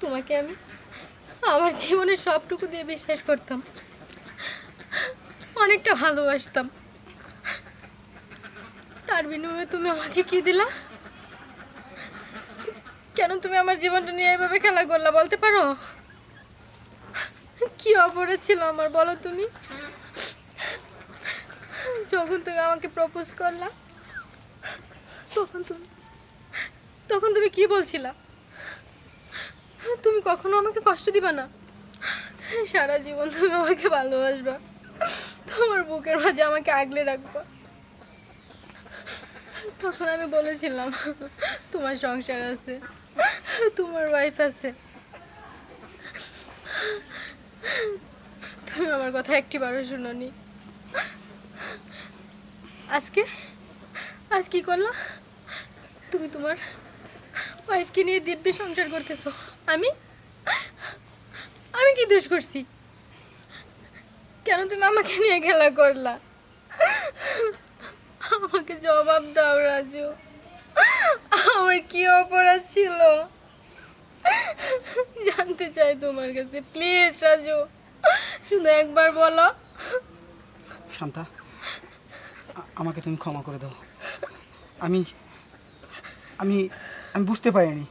তোমাকে আমি আমার জীবনে সবটুকু দিয়ে বিশ্বাস করতাম। অনেকটা ভালোবাসতাম। তার বিনিময়ে তুমি আমাকে কি দিলা? কেন তুমি আমার জীবনটা নিয়ে এভাবে খেলা করলা বলতে পারো? কি অপরাধ ছিল আমার বলো তুমি? যখন তুমি আমাকে প্রপোজ করলা, তখন তুমি তখন তুমি কি বলছিলা? তুমি কখনো আমাকে কষ্ট দিবা না? সারা জীবন তুমি আমাকে ভালোবাসবা। তোমার বুকের মাঝে আমাকে আগলে রাখবা। তখন আমি বলেছিলাম, তোমার সংসার আছে, তোমার ওয়াইফ আছে। তুমি আমার কথা একটি বারো শুনোনি। আজকে? আজ কি করলা? তুমি তোমার ওয়াইফকে নিয়ে দিব্যি সংসার করতেছো? আমি? আমি কি দোষ করছি? কেন তুমি আমাকে নিয়ে খেলা করলা? আমাকে জবাব দাও, রাজু। আমার কি অপরাধ ছিল? জানতে চাই তোমার কাছে। প্লিজ, রাজু, শুধু একবার বলো। শান্তা আমাকে তুমি ক্ষমা করে দাও। আমি আমি আমি বুঝতে পারিনি।